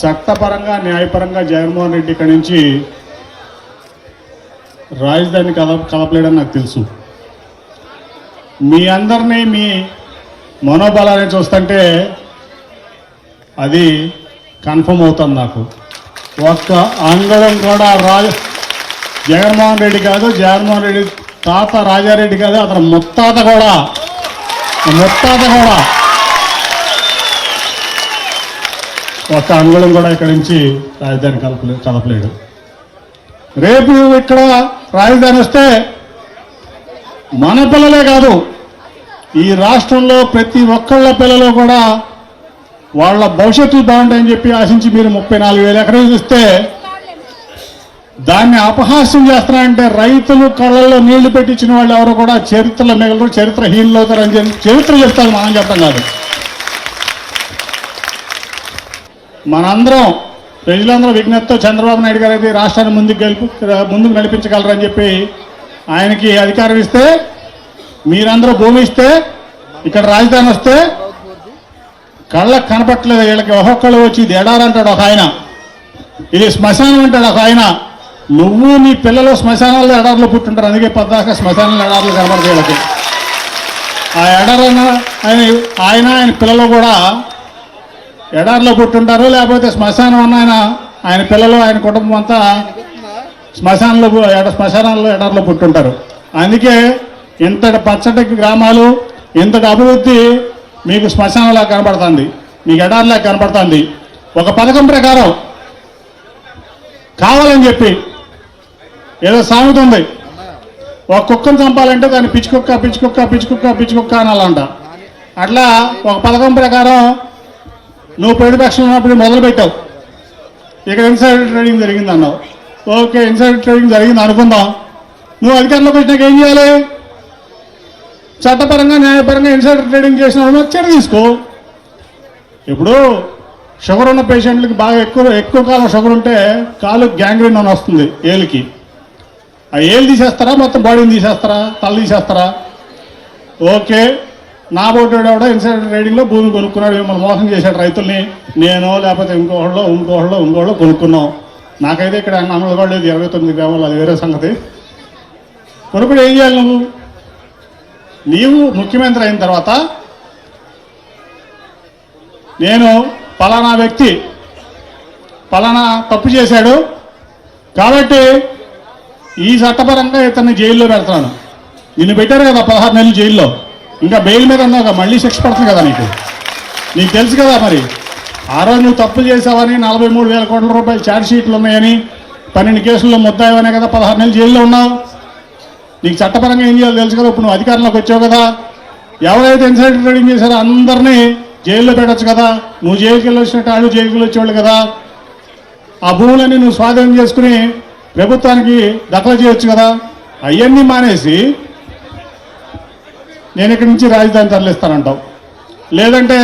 చట్టపరంగా న్యాయపరంగా జగన్మోహన్ రెడ్డి ఇక్కడి నుంచి రాజధాని కల కలపలేడని నాకు తెలుసు. మీ అందరినీ మీ మనోబలాన్ని చూస్తుంటే అది కన్ఫర్మ్ అవుతుంది నాకు. ఒక్క అంగళం కూడా రాజ జగన్మోహన్ రెడ్డి కాదు జగన్మోహన్ రెడ్డి తాత రాజారెడ్డి కాదు అతను ముత్తాత కూడా ముత్తాత కూడా ఒక్క అంగుళం కూడా ఇక్కడి నుంచి రాజధాని కలపలే కలపలేడు. రేపు ఇక్కడ రాజధాని వస్తే మన పిల్లలే కాదు ఈ రాష్ట్రంలో ప్రతి ఒక్కళ్ళ పిల్లలు కూడా వాళ్ళ భవిష్యత్తు బాగుంటాయని చెప్పి ఆశించి మీరు ముప్పై నాలుగు వేల ఎకరాలు ఇస్తే దాన్ని అపహాస్యం చేస్తున్నారంటే రైతులు కళ్ళల్లో నీళ్ళు పెట్టించిన వాళ్ళు ఎవరు కూడా చరిత్రలో మిగలరు చరిత్రహీనులు అవుతారని చెప్పి చరిత్ర చెప్తారు మనం చెప్పడం కాదు. మనందరం ప్రజలందరూ విజ్ఞప్తితో చంద్రబాబు నాయుడు గారు అయితే రాష్ట్రాన్ని ముందుకు గెలుపు ముందుకు నడిపించగలరని చెప్పి ఆయనకి అధికారం ఇస్తే మీరందరూ భూమి ఇస్తే ఇక్కడ రాజధాని వస్తే కళ్ళకు కనపట్లేదు వీళ్ళకి. ఒక్కొక్కళ్ళు వచ్చి ఇది ఎడారంటాడు ఒక ఆయన. ఇది శ్మశానం అంటాడు ఒక ఆయన. నువ్వు నీ పిల్లలు శ్మశానాల్లో ఎడార్లు పుట్టుంటారు. అందుకే పద్దాక శ్మశానంలో ఎడార్లు కనపడతాయి వీళ్ళకి. ఆ ఎడారన్న ఆయన ఆయన ఆయన పిల్లలు కూడా ఎడార్లో పుట్టుంటారు లేకపోతే శ్మశానం అన్న ఆయన ఆయన పిల్లలు ఆయన కుటుంబం అంతా శ్మశానంలో పు- శ్మశానాల్లో ఎడార్లో పుట్టుంటారు. అందుకే ఇంతటి పచ్చటి గ్రామాలు ఇంతటి అభివృద్ధి మీకు శ్మశానంలా కనబడుతుంది మీకు ఎడార్లా కనబడుతుంది. ఒక పథకం ప్రకారం కావాలని చెప్పి ఏదో సామెత ఉంది. ఒక కుక్కను చంపాలంటే దాన్ని పిచ్చుకుక్క పిచ్చుకుక్క పిచ్చుకుక్క పిచ్చుకుక్క అనాలంట. అట్లా ఒక పథకం ప్రకారం నువ్వు ప్రతిపక్షం ఉన్నప్పుడు మొదలు పెట్టావు ఇక్కడ ఇన్సైడ్ ట్రేడింగ్ జరిగింది అన్నావు. ఓకే ఇన్సైడ్ ట్రేడింగ్ జరిగింది అనుకుందాం. నువ్వు అధికారంలోకి వచ్చినాక ఏం చేయాలి? చట్టపరంగా న్యాయపరంగా ఇన్సైడ్ ట్రేడింగ్ చేసిన వాళ్ళు చర్య తీసుకో. ఇప్పుడు షుగర్ ఉన్న పేషెంట్లకి బాగా ఎక్కువ ఎక్కువ కాలం షుగర్ ఉంటే కాలు గ్యాంగ్రీన్ అని వస్తుంది ఏలికి. ఆ ఏలు తీసేస్తారా మొత్తం బాడీని తీసేస్తారా తల తీసేస్తారా? ఓకే. నా బోటోడు కూడా ఇన్సైడ్ ట్రేడింగ్లో భూమి కొనుక్కున్నాడు మిమ్మల్ని మోసం చేశాడు రైతుల్ని. నేను లేకపోతే ఇంకోహళ్ళు ఇంకోహళ్ళు ఇంకోహళ్ళు కొనుక్కున్నాం. నాకైతే ఇక్కడ అమలు కూడా ఇరవై తొమ్మిది గ్రామాలు అది వేరే సంగతి. కొనుక్కుడు ఏం చేయాలి నువ్వు? నీవు ముఖ్యమంత్రి అయిన తర్వాత నేను పలానా వ్యక్తి పలానా తప్పు చేశాడు కాబట్టి ఈ చట్టపరంగా ఇతన్ని జైల్లో పెడతాను. నిన్ను పెట్టారు కదా పదహారు నెలలు జైల్లో. ఇంకా బెయిల్ మీద ఉన్నావు మళ్ళీ శిక్ష పడుతుంది కదా నీకు? నీకు తెలుసు కదా మరి. ఆ రోజు నువ్వు తప్పులు చేసావని నలభై మూడు వేల కోట్ల రూపాయలు ఛార్జ్ షీట్లు ఉన్నాయని పన్నెండు కేసుల్లో ముద్దాయవనే కదా పదహారు నెలలు జైల్లో ఉన్నావు. నీకు చట్టపరంగా ఏం చేయాలో తెలుసు కదా ఇప్పుడు నువ్వు అధికారంలోకి వచ్చావు కదా. ఎవరైతే ఇన్సైడ్ ట్రేడింగ్ చేశారో అందరినీ జైల్లో పెట్టొచ్చు కదా. నువ్వు జైలుకి వెళ్ళొచ్చినట్టు వాళ్ళు జైలుకి వచ్చేవాళ్ళు కదా. ఆ భూములన్నీ నువ్వు స్వాధీనం చేసుకుని ప్రభుత్వానికి దఖలు చేయొచ్చు కదా. అవన్నీ మానేసి నేను ఇక్కడి నుంచి రాజధాని తరలిస్తానంటావు. లేదంటే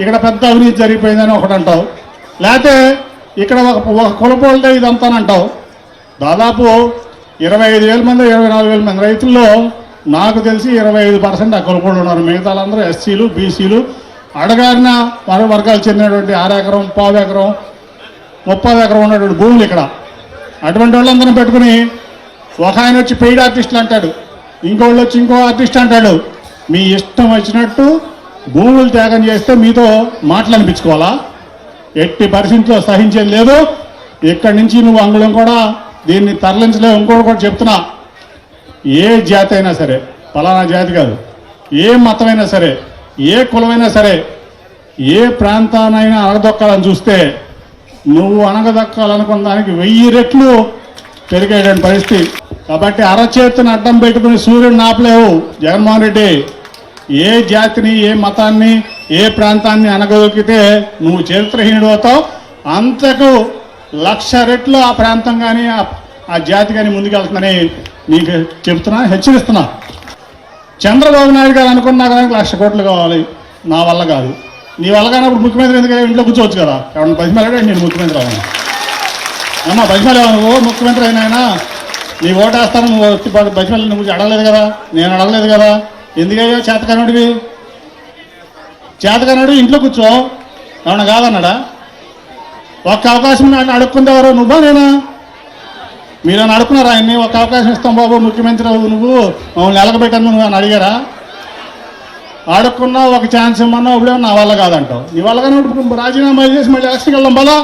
ఇక్కడ పెద్ద అవినీతి జరిగిపోయిందని ఒకటి అంటావు లేకపోతే ఇక్కడ ఒక ఒక కులపోలదే ఇదంతానంటావు. దాదాపు ఇరవై ఐదు వేల మంది ఇరవై నాలుగు వేల మంది రైతుల్లో నాకు తెలిసి ఇరవై ఐదు పర్సెంట్ ఆ కులపోళ్ళు ఉన్నారు. మిగతా వాళ్ళందరూ ఎస్సీలు బీసీలు. అడగారిన మరో వర్గాలు చెందినటువంటి ఆరు ఎకరం పావు ఎకరం ముప్పై ఎకరం ఉన్నటువంటి భూములు ఇక్కడ. అటువంటి వాళ్ళందరం పెట్టుకుని ఒక ఆయన వచ్చి పెయిడ్ ఆర్టిస్టులు అంటాడు. ఇంకోళ్ళు వచ్చి ఇంకో ఆర్టిస్ట్ అంటాడు మీ ఇష్టం వచ్చినట్టు భూములు త్యాగం చేస్తే మీతో మాటలనిపించుకోవాలా ఎట్టి పరిస్థితిలో సహించేది లేదు. ఇక్కడి నుంచి నువ్వు అంగుళం కూడా దీన్ని తరలించలేవు. ఇంకోటి కూడా చెప్తున్నా ఏ జాతి అయినా సరే పలానా జాతి కాదు ఏ మతమైనా సరే ఏ కులమైనా సరే ఏ ప్రాంతానైనా అణగదొక్కాలని చూస్తే నువ్వు అణగదొక్కాలనుకున్న దానికి వెయ్యి రెట్లు పెరిగేటువంటి పరిస్థితి కాబట్టి అరచేతిని అడ్డం పెట్టుకుని సూర్యుడు నాపలేవు జగన్మోహన్ రెడ్డి ఏ జాతిని ఏ మతాన్ని ఏ ప్రాంతాన్ని అనగదొక్కితే నువ్వు చరిత్రహీనుడు అవుతావు అంతకు లక్ష రెట్లు ఆ ప్రాంతం కానీ ఆ- జాతి కానీ ముందుకెళ్తుందని నీకు చెప్తున్నా హెచ్చరిస్తున్నా. చంద్రబాబు నాయుడు గారు అనుకున్నా కానీ లక్ష కోట్లు కావాలి. నా వల్ల కాదు. నీ వల్ల కానప్పుడు ముఖ్యమంత్రి ఎందుకు ఇంట్లో కూర్చోవచ్చు కదా. ఎవరిని బతిమలాడే నేను ముఖ్యమంత్రి అవ్వను అమ్మ బతిమలేవా నువ్వు? ముఖ్యమంత్రి అయినా నీ ఓటేస్తాను నువ్వు వచ్చి బతిమల్లి నువ్వు అడగలేదు కదా నేను అడగలేదు కదా. ఎందుకయ్యా చేతకనుడివి? చేతకనుడు ఇంట్లో కూర్చో. ఏమన్నా కాదన్నాడా? ఒక్క అవకాశం నాకు అడుక్కుందేవారు నువ్వా నేనా? మీరు అని అడుక్కున్నారా ఆయన్ని? ఒక అవకాశం ఇస్తాం బాబు ముఖ్యమంత్రి నువ్వు. మమ్మల్ని ఎలగబెట్టాను నువ్వు అని అడిగారా? అడుక్కున్నా ఒక ఛాన్స్ ఇమ్మన్నా ఇప్పుడే నా వల్ల కాదంటావు. నీ వల్ల కానీ ఇప్పుడు రాజీనామా చేసి మళ్ళీ ఎలక్షన్కి వెళ్దాం పదా.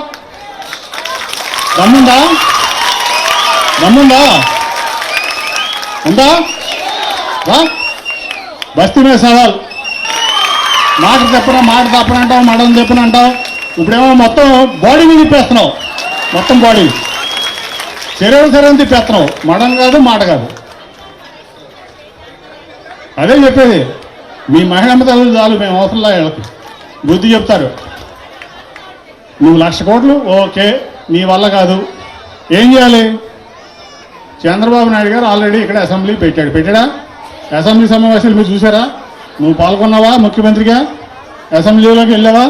రమ్ముందా నమ్ముందా ఉందా? రా బస్తీ మీద సవాల్. మాట చెప్పనా మాట తప్పనంటావు మడం చెప్పనంటావు ఇప్పుడేమో మొత్తం బాడీని తిప్పేస్తున్నావు. మొత్తం బాడీ. శరీరం శరీరం తిప్పేస్తున్నావు. మడం కాదు మాట కాదు. అదే చెప్పేది. మీ మహిళమ్మ తల్లి చాలు మేము అవసరంలా వీళ్ళకి. బుద్ధి చెప్తారు. నువ్వు లక్ష కోట్లు ఓకే నీ వల్ల కాదు. ఏం చేయాలి? చంద్రబాబు నాయుడు గారు ఆల్రెడీ ఇక్కడ అసెంబ్లీ పెట్టాడు. పెట్టాడా? అసెంబ్లీ సమావేశాలు మీరు చూసారా నువ్వు పాల్గొన్నావా ముఖ్యమంత్రిగా? అసెంబ్లీలోకి వెళ్ళావా?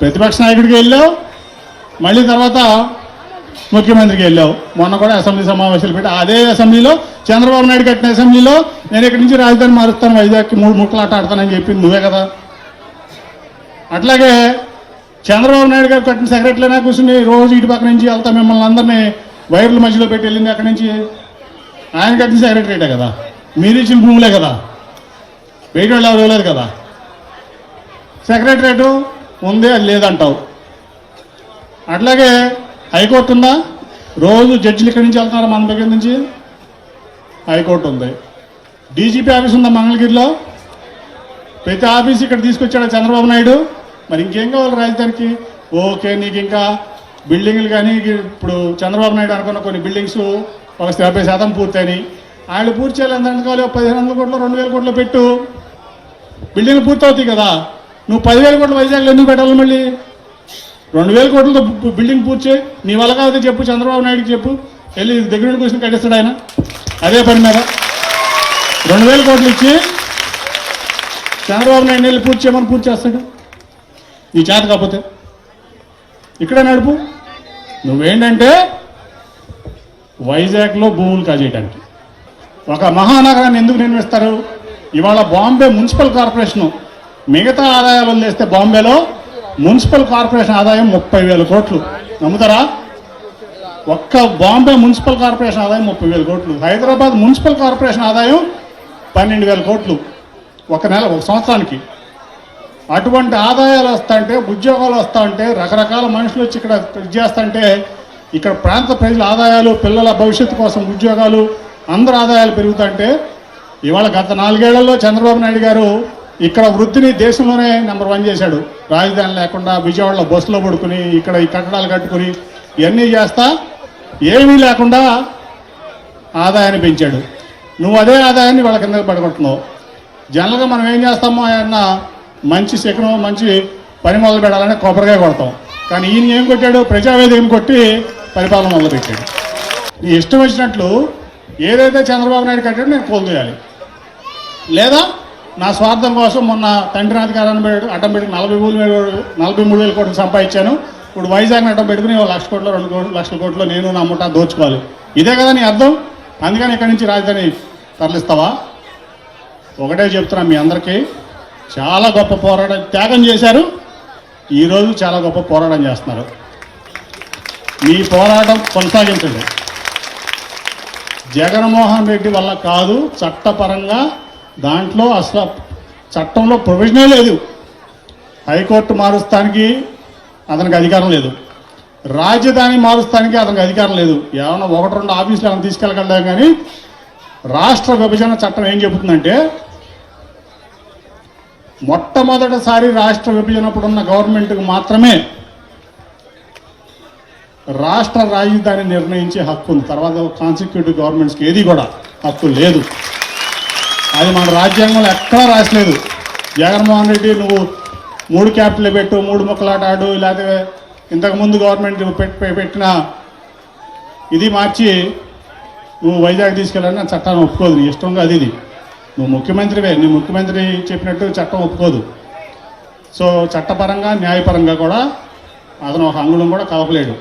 ప్రతిపక్ష నాయకుడికి వెళ్ళావు? మళ్ళీ తర్వాత ముఖ్యమంత్రికి వెళ్ళావు. మొన్న కూడా అసెంబ్లీ సమావేశాలు పెట్టి. అదే అసెంబ్లీలో చంద్రబాబు నాయుడు కట్టిన అసెంబ్లీలో నేను ఇక్కడి నుంచి రాజధాని మారుస్తాను వైజాగ్కి మూడు ముక్కలాట ఆడతానని చెప్పింది నువ్వే కదా. అట్లాగే చంద్రబాబు నాయుడు గారు కట్టిన సెక్రటరీనా కూర్చుని రోజు ఇటు పక్క నుంచి వెళ్తా మిమ్మల్ని అందరినీ వైర్ల మధ్యలో పెట్టి వెళ్ళింది అక్కడి నుంచి. ఆయన కట్టిన సెక్రటరేటే కదా. మీరు ఇచ్చిన భూములే కదా. బయట వాళ్ళు ఎవరు ఇవ్వలేదు కదా. సెక్రటరేటు ఉంది అది లేదంటావు. అట్లాగే హైకోర్టు ఉందా? రోజు జడ్జిలు ఇక్కడి నుంచి వెళ్తున్నారు మన దగ్గర నుంచి. హైకోర్టు ఉంది. డీజీపీ ఆఫీస్ ఉందా మంగళగిరిలో? ప్రతి ఆఫీస్ ఇక్కడ తీసుకొచ్చాడు చంద్రబాబు నాయుడు. మరి ఇంకేం కావాలి రాజధానికి? ఓకే నీకు ఇంకా బిల్డింగ్లు కానీ ఇప్పుడు చంద్రబాబు నాయుడు అనుకున్న కొన్ని బిల్డింగ్స్ ఒక యాభై శాతం పూర్తయినాయి. ఆయన పూర్తి చేయాలి ఎంత కావాలి ఒక పదిహేను వందల కోట్లు రెండు వేల కోట్లు పెట్టు. బిల్డింగ్లు పూర్తవుతాయి కదా. నువ్వు పదివేల కోట్లు వైజాగ్లో ఎందుకు పెట్టాలి మళ్ళీ? రెండు వేల కోట్లతో బిల్డింగ్ పూర్తి చేయి. నీ వల్ల కాదు చెప్పు చంద్రబాబు నాయుడుకి చెప్పు. వెళ్ళి దగ్గర నుండి కూర్చొని కట్టిస్తాడు ఆయన. అదే పని మీద. రెండు వేల కోట్లు ఇచ్చి చంద్రబాబు నాయుడు వెళ్ళి పూర్తి చేయమని పూర్తి చేస్తాడు. నీ చేత కాకపోతే. ఇక్కడే నడుపు. నువ్వేంటంటే వైజాగ్లో భూములు కాజేయడానికి ఒక మహానగరాన్ని ఎందుకు నిర్మిస్తారు? ఇవాళ బాంబే మున్సిపల్ కార్పొరేషన్ మిగతా ఆదాయాలు వదిలేస్తే బాంబేలో మున్సిపల్ కార్పొరేషన్ ఆదాయం ముప్పై వేల కోట్లు. నమ్ముతారా? ఒక్క బాంబే మున్సిపల్ కార్పొరేషన్ ఆదాయం ముప్పై వేల కోట్లు. హైదరాబాద్ మున్సిపల్ కార్పొరేషన్ ఆదాయం పన్నెండు వేల కోట్లు. ఒక నెల ఒక సంవత్సరానికి. అటువంటి ఆదాయాలు వస్తుంటే ఉద్యోగాలు వస్తాంటే రకరకాల మనుషులు వచ్చి ఇక్కడ ఇది ఇక్కడ ప్రాంత ప్రజల ఆదాయాలు పిల్లల భవిష్యత్తు కోసం ఉద్యోగాలు అందరి ఆదాయాలు పెరుగుతుంటే ఇవాళ గత నాలుగేళ్ళలో చంద్రబాబు నాయుడు గారు ఇక్కడ వృద్ధిని దేశంలోనే నెంబర్ వన్ చేశాడు. రాజధాని లేకుండా విజయవాడలో బస్సులో పడుకుని ఇక్కడ ఈ కట్టడాలు కట్టుకుని ఇవన్నీ చేస్తా ఏమీ లేకుండా ఆదాయాన్ని పెంచాడు. నువ్వు అదే ఆదాయాన్ని వాళ్ళ కింద పడగొట్టున్నావు జనరల్గా మనం ఏం చేస్తామో ఆయన మంచి శకనం మంచి పని మొదలు పెట్టాలని కొబ్బరికాయ కొడతాం. కానీ ఈయన ఏం కొట్టాడు? ప్రజావేదికను కొట్టి పరిపాలన మొదలుపెట్టాడు నీ ఇష్టం వచ్చినట్లు ఏదైతే చంద్రబాబు నాయుడు కట్టాడో నేను కోల్దేయాలి లేదా నా స్వార్థం కోసం మొన్న తండ్రి అధికారాన్ని పెట్టి అడ్డం పెట్టి నలభై మూడు వేలు నలభై మూడు వేల కోట్లు సంపాదించాను. ఇప్పుడు వైజాగ్ని అడ్డం పెట్టుకుని లక్ష కోట్లు రెండు కోట్లు లక్షల కోట్లు నేను నా ముఠా దోచుకోవాలి. ఇదే కదా నీ అర్థం? అందుకని ఇక్కడి నుంచి రాజధాని తరలిస్తావా? ఒకటే చెప్తున్నా మీ అందరికీ. చాలా గొప్ప పోరాటం త్యాగం చేశారు. ఈరోజు చాలా గొప్ప పోరాటం చేస్తున్నారు. మీ పోరాటం కొనసాగించండి. జగన్మోహన్ రెడ్డి వల్ల కాదు చట్టపరంగా దాంట్లో అసలు చట్టంలో ప్రొవిజనే లేదు. హైకోర్టు మారుస్తానికి అతనికి అధికారం లేదు. రాజధాని మారుస్తానికి అతనికి అధికారం లేదు. ఏమన్నా ఒకటి రెండు ఆఫీసులు ఏమైనా తీసుకెళ్ళగలదా కానీ రాష్ట్ర విభజన చట్టం ఏం చెబుతుందంటే మొట్టమొదటిసారి రాష్ట్ర విభజనప్పుడు ఉన్న గవర్నమెంట్కి మాత్రమే రాష్ట్ర రాజధాని నిర్ణయించే హక్కు ఉంది. తర్వాత కాన్సిక్యూటివ్ గవర్నమెంట్స్కి ఏది కూడా హక్కు లేదు. అది మన రాజ్యాంగంలో ఎక్కడా రాసలేదు. జగన్మోహన్ రెడ్డి నువ్వు మూడు క్యాపిటల్ పెట్టు మూడు ముక్కలాటాడు లేకపోతే ఇంతకుముందు గవర్నమెంట్ పెట్టిన ఇది మార్చి నువ్వు వైజాగ్ తీసుకెళ్ళాలని చట్టాన్ని ఒప్పుకోదు. ఇష్టంగా అది ఇది. నువ్వు ముఖ్యమంత్రివే నీ ముఖ్యమంత్రి చెప్పినట్టు చట్టం ఒప్పుకోదు. సో చట్టపరంగా న్యాయపరంగా కూడా అతను ఒక అంగుళం కూడా కలపలేడు